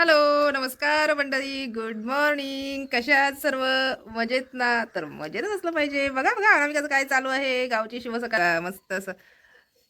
Hello नमस्कार मंडळी good morning कशा आहात सर्व? मजेत ना? तर मजेतच असलं पाहिजे. बघा बघा अनामिकाचं काय चालू आहे. गावची शिवसकाळ मस्त असं.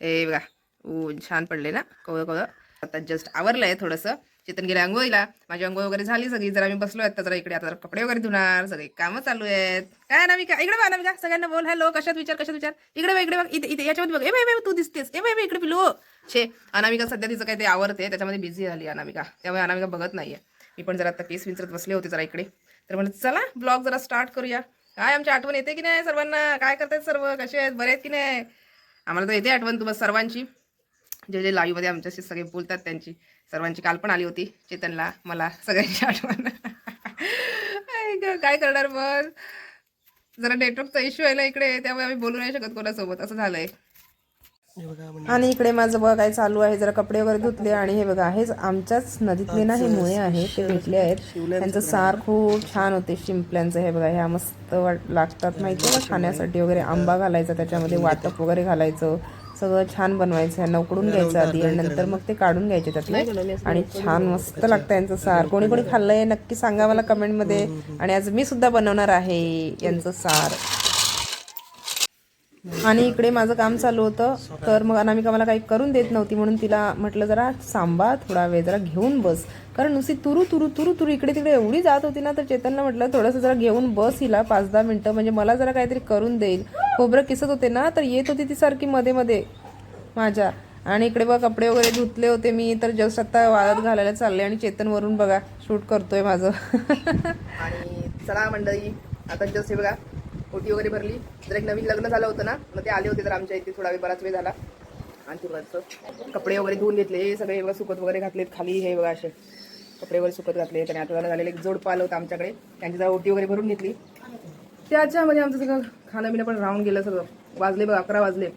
हे बघा ऊन छान पडले ना? कवळं कवळं. आता जस्ट आवरलं आहे थोडंसं. चेतन गेल्या अंघोळीला माझी अंघोळ वगैरे झाली सगळी. जरा मी बसलो आता जरा इकडे आता जरा कपडे वगैरे धुणार. सगळे कामं चालू आहेत. काय अनामिका इकडे बघ अनामिका सगळ्यांना बोल. हॅलो कशात विचार कशात विचार? इकडे बघ इकडे बघ. इथे इथे याच्यामध्ये बघ. ए बाई तू दिसतेस. ए बाई इकडे पिलो छे. अनामिका सध्या तिचं काय ते आवडते त्याच्यामध्ये बिझी झाली अनामिका. त्यामुळे अनामिका बघत नाहीये. मी पण जरा आता केस विचारत बसले होते जरा इकडे. तर म्हणजे चला ब्लॉग जरा स्टार्ट करूया. काय आमची आठवण येते की नाही सर्वांना? काय करतायत सर्व? कसे आहेत? बरे आहेत की नाही? आम्हाला तर येते आठवण तुम्हाला सर्वांची. जे जे लाईव्हमध्ये आमच्याशी सगळे बोलतात त्यांची. सर्वांची काल पण आली होती चेतनला मला सगळ्यांची आठवण. काय करणार मग? जरा नेटवर्कचा इश्यू आहे ना इकडे त्यामुळे आम्ही बोलू नाही शकत कोणासोबत असं झालंय. हे बघा म्हणजे आणि इकडे माझं बघा काय चालू आहे जरा कपडे वगैरे धुतले आणि हे बघा हेच आमच्याच नदीतले ना हे मुळे आहेत ते भेटले आहेत. त्यांचं सार खूप छान होते शिंपल्यांचं हे बघा ह्या मस्त वाट लागतात माहिती खाण्यासाठी वगैरे आंबा घालायचा त्याच्यामध्ये वाटप वगैरे घालायचं. सगळं छान बनवायचं ह्यांना उकडून घ्यायचं आधी आणि नंतर मग ते काढून घ्यायचे त्यातले. आणि छान मस्त लागतं यांचं सार. कोणी कोणी खाल्लंय नक्की सांगा मला कमेंटमध्ये. आणि आज मी सुद्धा बनवणार आहे यांचं सार. आणि इकडे माझं काम चालू होतं. तर मग अनामिका मला काही करून देत नव्हती म्हणून तिला म्हटलं जरा सांबा थोडा वेळ जरा घेऊन बस. कारण नुसती तुरू तुरू तुरू तुरू इकडे तिकडे एवढी जात होती ना तर चेतनला म्हटलं थोडंसं जरा घेऊन बस हिला पाच दहा मिनटं म्हणजे मला जरा काहीतरी करून देईल. खोबरं किसत होते ना तर येत होती ती सारखी मध्ये मध्ये माझ्या. आणि इकडे बघा कपडे वगैरे धुतले होते मी तर जस्ट आता वाळत घालायला चालले आणि चेतन वरून बघा शूट करतोय माझं. आणि चला मंडळी आता जस्ट हे बघा ओटी वगैरे भरली. जर एक नवीन लग्न झालं होतं ना मग ते आले होते तर आमच्या इथे थोडा वेळ बराच वेळ झाला. आणि बरंच कपडे वगैरे धुवून घेतले हे सगळे बघा सुकत वगैरे घातलेत खाली हे बघा असे. कपडे वगैरे सुकत घातले आणि आता जरा झालेलं एक जोड आलं होतं आमच्याकडे. त्यांची जरा ओटी वगैरे भरून घेतली. त्याच्यामध्ये आमचं सगळं खाणं पिणं पण राहून गेलं सगळं. वाजले बघा अकरा वाजले.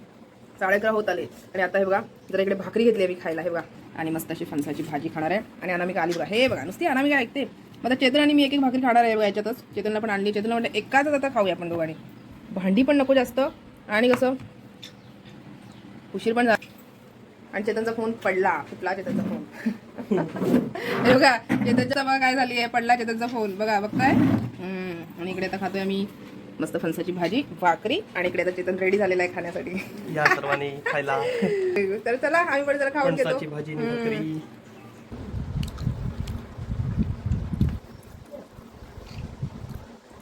साडे अकरा होत आले. आणि आता हे बघा जरा इकडे भाकरी घेतली आम्ही खायला हे बघा. आणि मस्त अशी फणसाची भाजी खाणार आहे. आणि अनामिका आली बघा हे बघा नुसती अनामिका ऐकते. मग आता चेतन आणि मी एक एक भाकरी खाणार आहे बघा याच्यातच. चेतनला पण आणली. चेतनला म्हटलं एकाच आता खाऊया आपण दोघांनी. भांडी पण नको जास्त. आणि कसं? उशीर पण झाला. आणि चेतनचा फोन पडला. फुटला चेतनचा फोन. हे बघा चेतनचा बघा काय झाली आहे? पडला चेतनचा फोन. बघा बघताय? हम्म. आणि इकडे आता खातोय आम्ही मस्त फणसाची भाजी भाकरी आणि इकडे आता चेतन रेडी झालेला आहे खाण्यासाठी. या सर्वांनी खायला. तर चला आम्ही पण जरा खाऊन घेतो. फणसाची भाजी आणि भाकरी.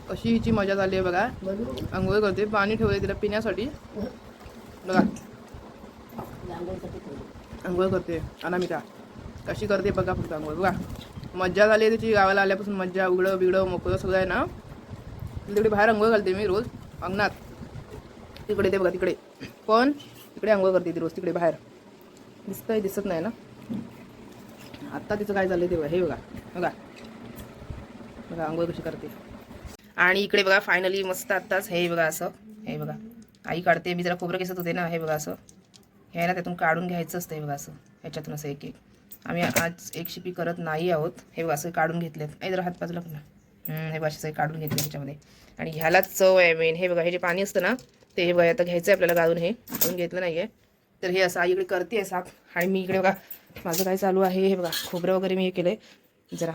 अशी हिची मजा झाली आहे बघा. आंघोळ करते पाणी ठेवले तिला पिण्यासाठी. बघा. आंघोळ करते अनामिका. कशी करते बघा फक्त आंघोळ बघा. मज्जा झाली तिची गावाला आल्यापासून मज्जा उघडं बिघडं मोकळं सगळं आहे ना? तिकडे बाहेर अंघोळ घालते मी रोज अंगणात. तिकडे ते बघा तिकडे. पण तिकडे अंघोळ करते ती रोज तिकडे बाहेर. दिसतंय दिसत नाही ना? आत्ता तिचं काय झालं ते बघा हे बघा बघा. बघा अंघोळ कशी करते. आणि इकडे बघा फायनली मस्त आत्ताच हे बघा असं हे बघा. आई काढते मी जरा खोबरं केसत होते ना हे बघा असं. हे ना त्यातून काढून घ्यायचं असतं हे बघा असं. ह्याच्यातून असं एक एक आम्ही आज एक शिपी करत नाही आहोत हे बघा असं काढून घेतलेत. आई जरा हात बाजूला पण हे बघा सगळे काढून घेतले ह्याच्यामध्ये. आणि ह्यालाच चव आहे मेन हे बघा हे जे पाणी असतं ना ते हे बघा आता घ्यायचं आहे आपल्याला गाळून हे. काढून घेतलं नाही आहे तर हे असं आई इकडे करते साफ आणि मी इकडे बघा माझं काय चालू आहे? हे बघा खोबरं वगैरे मी हे केलं आहे जरा.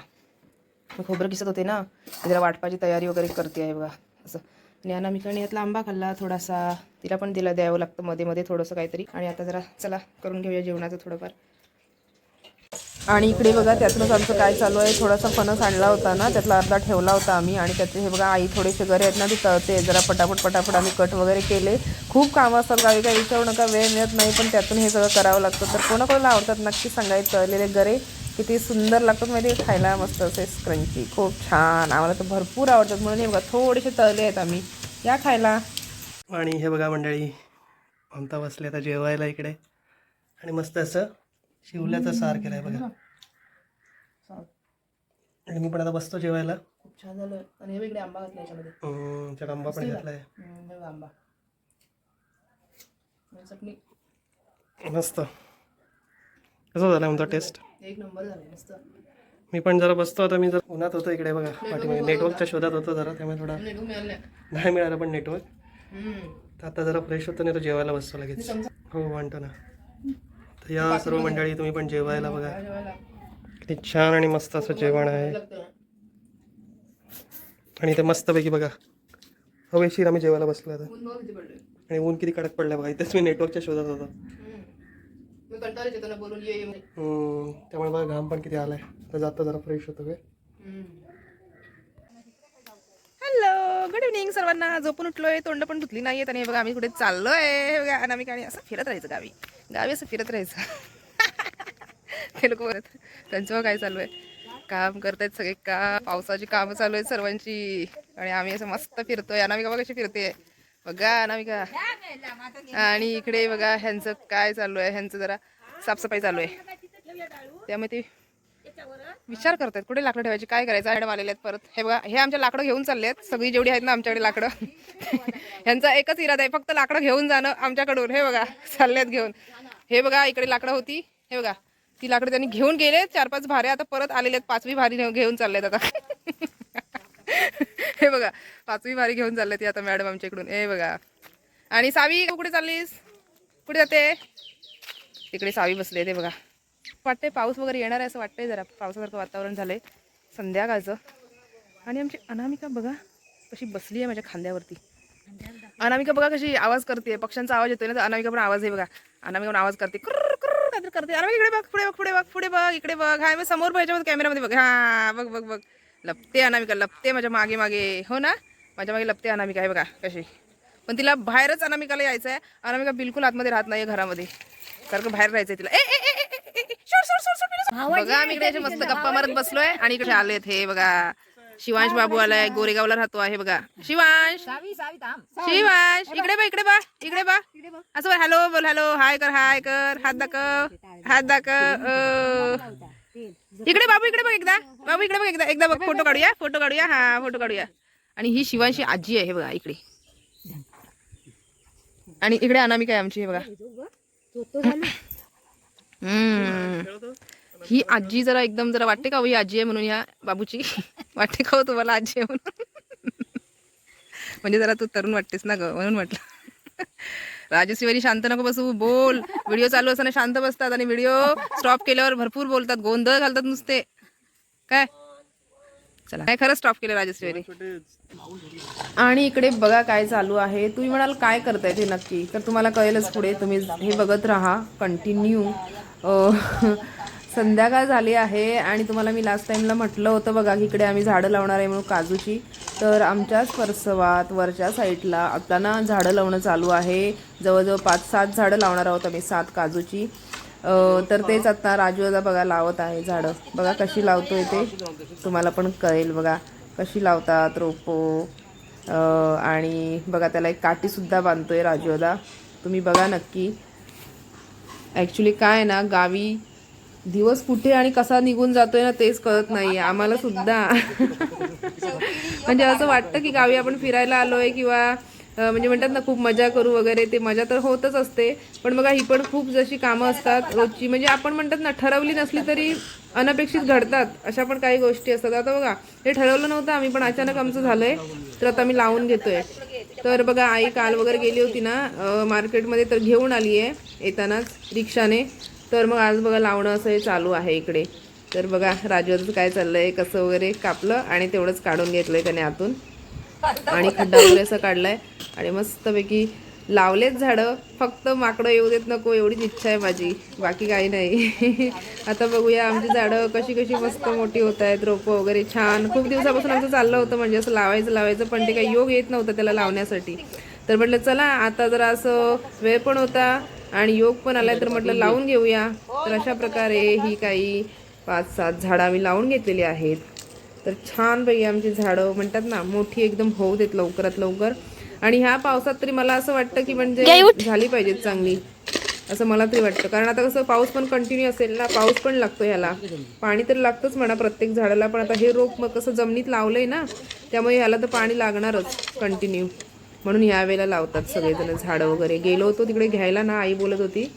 मग खोबरं किसत होते ना जरा वाटपाची तयारी वगैरे करते आहे बघा. असं. आणि अनामिकाने यातला आंबा खाल्ला थोडासा. तिला पण तिला द्यावं लागतं मध्ये मध्ये थोडंसं काहीतरी. आणि आता जरा चला करून घेऊया जेवणाचं थोडंफार. आणि इकडे बघा त्यातूनच आमचं काय चालू आहे. थोडासा फणस आणला होता ना त्यातला अर्धा ठेवला होता आम्ही. आणि त्याचे हे बघा आई थोडेसे घरे आहेत ना ती तळते. जरा पटापट पटापट आम्ही कट वगैरे केले. खूप कामं असतात गावी काही विचारू नका वेळ मिळत नाही पण त्यातून हे सगळं करावं लागतं. तर कोणाकोणाला आवडतात नक्की सांगायचं तळलेले गरे किती सुंदर लागतात माहिती खायला मस्त असे स्क्रंची खूप छान. आम्हाला तर भरपूर आवडतात. म्हणून हे बघा थोडेसे तळले आहेत आम्ही. या खायला. आणि हे बघा मंडळी ममता बसले आता जेवायला इकडे. आणि मस्त असं शिवल्याचा सार केलाय बघा. आणि मी पण आता बसतो जेवायला. खूप छान झालं. आणि हे इकडे आंबा घातला याच्यामध्ये. हम्म, त्यात आंबा पण घातलाय. हम्म, हे बघा आंबा. आणि चटणी. मस्त. कसं झालं आमचा टेस्ट एक नंबर झाला मस्त. मी पण जरा बसतो आता मी जर उन्हात होतो इकडे बघा. पाठीमागे नेटवर्कच्या शोधात होतो जरा त्यामुळे थोडा मिळालं नाही. नाही मिळालं पण नेटवर्क हम्म. तर आता जरा फ्रेश होतो नाही तर जेवायला बसतो लगेच. हो म्हणतो ना. या सर्व मंडळी तुम्ही पण जेवायला बघा? किती छान आणि मस्त असं जेवण आहे. आणि ते मस्तपैकी बघा. हवेशीर आम्ही जेवायला बसलो आता. आणि ऊन किती कडक पडलं बघा. इथेच मी नेटवर्कच्या शोधात होतो. त्यामुळे बघा घाम पण किती आलाय. तर जाता जरा फ्रेश होतो काय हॅलो गुड इव्हनिंग सर्वांना झोपून उठलोय तोंड पण धुतली नाहीयेत आणि बघा आम्ही कुठे चाललोय. बघा अनामिका आणि असं फिरत राहायचं गावी. गावी असं फिरत राहायचं. ते लोक बोलत त्यांचं काय चालू आहे. काम करतायत सगळे का पावसाची कामं चालू आहेत सर्वांची. आणि आम्ही असं मस्त फिरतोय अनामिका बघा कशी फिरते बघा अनामिका. आणि इकडे बघा ह्यांचं काय चालू आहे ह्यांचं जरा साफसफाई चालू आहे. त्यामुळे ते विचार करतात कुठे लाकडं ठेवायची काय करायचं? मॅडम आलेले आहेत परत. हे बघा हे आमच्या लाकडं घेऊन चालले आहेत सगळी जेवढी आहेत ना आमच्याकडे लाकडं. ह्यांचा एकच इरादा आहे फक्त लाकडं घेऊन जाणं आमच्याकडून. हे बघा चाललेत घेऊन. हे बघा इकडे लाकडं होती. हे बघा ती लाकडं त्यांनी घेऊन गेले. चार पाच भारे आता परत आलेले आहेत. पाचवी भारी घेऊन चाललेत आता. हे बघा पाचवी भारी घेऊन चालले ती आता मॅडम आमच्या इकडून हे बघा. आणि सावी कुठे चाललीस? कुठे जाते? तिकडे सावी बसले ते बघा. वाटतंय पाऊस वगैरे येणार आहे असं वाटतंय जरा. पावसासारखं वातावरण झालंय संध्याकाळचं. आणि आमची अनामिका बघा कशी बसली आहे माझ्या खांद्यावरती. अनामिका बघा कशी आवाज करते पक्ष्यांचा आवाज येतोय ना तर अनामिका पण आवाज आहे बघा. अनामिका पण आवाज करते. काहीतरी करते. अरे इकडे बघ पुढे बघ पुढे बघ पुढे बघ इकडे बघ. हा मग समोर पाहिजे कॅमेरामध्ये बघ. हा बघ बघ बघ. लपते अनामिका लपते माझ्या मागे मागे. हो ना? माझ्या मागे लपते अनामिका आहे बघा कशी. पण तिला बाहेरच अनामिकाला यायचं आहे अनामिका बिलकुल आतमध्ये राहत नाही घरामध्ये. सारखं बाहेर राहायचंय तिला. ए, ए, ए, बघा आम्ही इकडे असे मस्त गप्पा मारत बसलोय आणि इकडे आलेत हे बघा. शिवांश बाबू आलाय गोरेगावला राहतो आहे बघा. शिवांश. शिवांश इकडे बा इकडे बा इकडे बा असं बोल हॅलो बोल हॅलो हाय कर हाय कर हात दाखव हात दाखव. इकडे बाबू इकडे बघ एकदा. बाबू इकडे बघ एकदा. एकदा बघ फोटो काढूया फोटो काढूया हा फोटो काढूया. आणि ही शिवांशी आजी आहे हे बघा इकडे. आणि इकडे अनामिका आहे आमची हे बघा. हम्म. ही आजी जरा एकदम जरा वाटते का हो? ही? आजी आहे म्हणून ह्या बाबूची. वाटते का हो तुम्हाला आजी आहे म्हणून? म्हणजे जरा तू तरुण वाटतेस ना ग म्हणून म्हटलं. राजश्रीवरी शांत नको बसू बोल. व्हिडिओ चालू असताना शांत बसतात आणि व्हिडिओ स्टॉप केल्यावर भरपूर बोलतात गोंधळ घालतात नुसते. काय? चला. काय खरंच स्टॉप केलं राजस्वीवारी आणि इकडे बघा काय चालू आहे. तुम्ही म्हणाल काय करताय ते नक्की? तर तुम्हाला कळेलच पुढे. तुम्ही हे बघत राहा. कंटिन्यू संध्याकाळ झाली आहे आणि तुम्हाला मी लास्ट टाईमला म्हटलं होतं बघा की इकडे आम्ही झाडं लावणार आहे म्हणून काजूची. तर आमच्याच परसवात वरच्या साईडला आता ना झाडं लावणं चालू आहे. जवळजवळ पाच सात झाडं लावणार आहोत आम्ही सात काजूची. तर तेच आता राजू दादा बघा लावत आहे झाडं. बघा कशी लावतोय ते. तुम्हाला पण कळेल बघा कशी लावतात रोपो. आणि बघा त्याला एक काठीसुद्धा बांधतोय राजू दादा. तुम्ही बघा नक्की. ॲक्च्युली काय आहे ना गावी दिवस कुठे आणि कसा निघून जातोय ना तेच कळत नाही आम्हाला सुद्धा. म्हणजे असं वाटतं की गावी आपण फिरायला आलोय किंवा म्हणजे म्हणतात ना खूप मजा करू वगैरे ते मजा तर होतच असते. पण बघा ही पण खूप जशी कामं असतात रोजची. म्हणजे आपण म्हणतात ना ठरवली नसली तरी अनपेक्षित घडतात अशा पण काही गोष्टी असतात. आता बघा हे ठरवलं नव्हतं आम्ही पण अचानक आमचं झालंय. तर आता मी लावून घेतोय. तर बघा आई काल वगैरे गेली होती ना मार्केटमध्ये तर घेऊन आली आहे येतानाच रिक्षाने. तर मग आज बघा लावणं असं हे चालू आहे इकडे. तर बघा राजूचं काय चाललंय कसं वगैरे कापलं आणि तेवढंच काढून घेतलंय त्याने आतून. आणि खड्डा वगैरे असं काढलाय. आणि मस्तपैकी लावलेच झाडं. फक्त माकडं येऊ देत नको एवढीच इच्छा आहे माझी. बाकी काही नाही. आता बघूया आमची झाडं कशी कशी मस्त मोठी होत आहेत रोपं वगैरे छान. खूप दिवसापासून आमचं चाललं होतं म्हणजे असं लावायचं लावायचं पण ते काही योग येत नव्हतं त्याला लावण्यासाठी. तर म्हटलं चला आता जरा असं वेळ पण होता आणि योग पण आलाय तर म्हटलं लावून घेऊया. तर अशा प्रकारे ही काही पाच सात झाडं आम्ही लावून घेतलेली आहेत. तर छानपैकी आमची झाडं म्हणतात ना मोठी एकदम होऊ देत लवकरात लवकर. आणि ह्या पावसात तरी मला असं वाटतं की म्हणजे झाली पाहिजेत चांगली असं मला तरी वाटतं. कारण आता कसं पाऊस पण कंटिन्यू असेल ना पाऊस पण लागतो ह्याला. पाणी तर लागतंच म्हणा प्रत्येक झाडाला पण आता हे रोप मग कसं जमिनीत लावलंय ना त्यामुळे ह्याला तर पाणी लागणारच कंटिन्यू म्हणून ह्या वेळेला लावतात सगळेजण झाडं वगैरे. गेलो होतो तिकडे घ्यायला ना आई बोलत होती.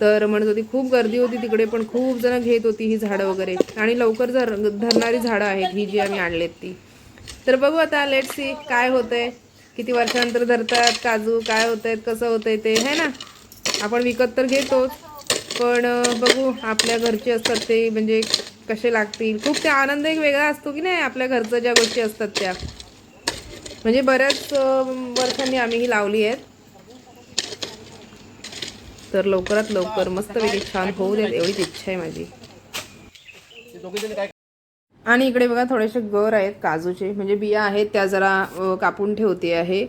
तर म्हणत होती खूप गर्दी होती तिकडे पण खूप जण घेत होती ही झाडं वगैरे. आणि लवकर जर धरणारी झाडं आहेत ही जी आम्ही आणलेत ती. तर बघू आता लेट सी काय होतंय. किती वर्षानंतर धरतात काजू काय होत आहेत कसं होतंय ते है ना? आपण विकत तर घेतोच पण बघू आपल्या घरचे असतात ते म्हणजे कसे लागतील. खूप ते आनंद एक वेगळा असतो की नाही आपल्या घरचं ज्या गोष्टी असतात त्या. म्हणजे बऱ्याच वर्षांनी आम्ही ही लावली आहेत. तर लवकरात लवकर मस्तपैकी छान होऊ देत एवढीच इच्छा आहे माझी. आणि इकडे बघा थोडेसे गर आहेत काजूचे. म्हणजे बिया आहेत त्या जरा कापून ठेवते आहे.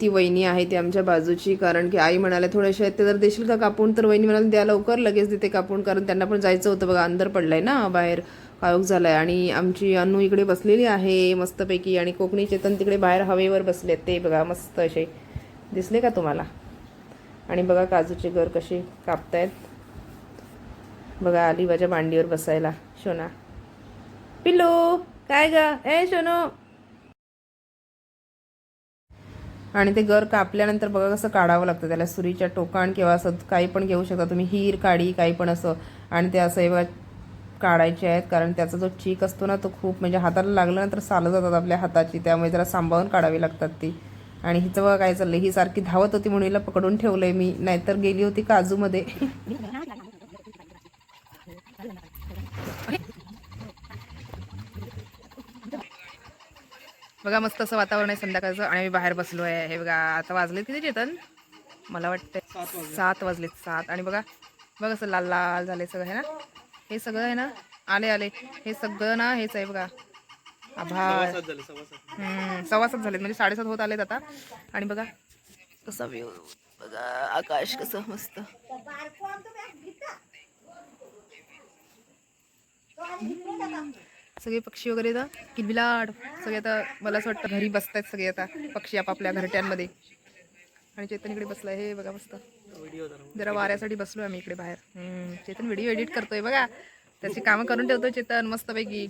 ती वहिनी आहे ती आमच्या बाजूची कारण की आई म्हणाल्या थोडेसे आहेत ते जर देशील का कापून? तर वहिनी म्हणाल द्या लवकर लगेच देते कापून. कारण त्यांना पण जायचं होतं बघा अंदर पडलाय ना बाहेर. काळोख हो झालाय? आणि आमची अन्नू इकडे बसलेली आहे मस्तपैकी आणि कोकणी चेतन तिकडे बाहेर हवेवर बसले ते बघा मस्त असे. दिसले का तुम्हाला? आणि बघा काजूचे गर कसे कापतायत. बघा आली माझ्या मांडीवर बसायला शोना. पिल्लू काय ग? ए शोनो. आणि ते गर कापल्यानंतर बघा कसं काढावं लागतं त्याला सुरीच्या टोकाण किंवा असं काही पण घेऊ शकता तुम्ही हीर काढी काही पण असं. आणि ते असं हे बघा काढायचे आहेत कारण त्याचा जो चीक असतो ना तो खूप म्हणजे हाताला लागला ना तर सालं जातात आपल्या हाताची त्यामुळे जरा सांभाळून काढावी लागतात ती. आणि हिचं बघा काय चाललंय ही सारखी धावत होती म्हणून हिला पकडून ठेवलंय मी. नाहीतर गेली होती काजूमध्ये. बघा मस्त असं वातावरण आहे संध्याकाळचं आणि मी बाहेर बसलो आहे. हे बघा आता वाजले किती चेतन? मला वाटतं सात वाजलेत. सात आणि बघा बघा असं लाल लाल झाले सगळं आहे ना? हे सगळं आहे ना? आले आले. हे सगळं ना हेच आहे बघा. झालं सव्वा सात झालेत म्हणजे साडेसात होत आलेत आता. आणि बघा कसा व्ह्यू बघा आकाश कसं मस्त. सगळे पक्षी वगैरे ना किलबिलाट सगळे आता मला असं वाटतं घरी बसतायत सगळे आता पक्षी आपापल्या घरट्यांमध्ये. आणि चेतन इकडे बसलाय हे बघा मस्त. जरा वाऱ्यासाठी बसलोय आम्ही इकडे बाहेर. चेतन व्हिडिओ एडिट करतोय बघा. त्याची कामं करून ठेवतोय चेतन मस्तपैकी.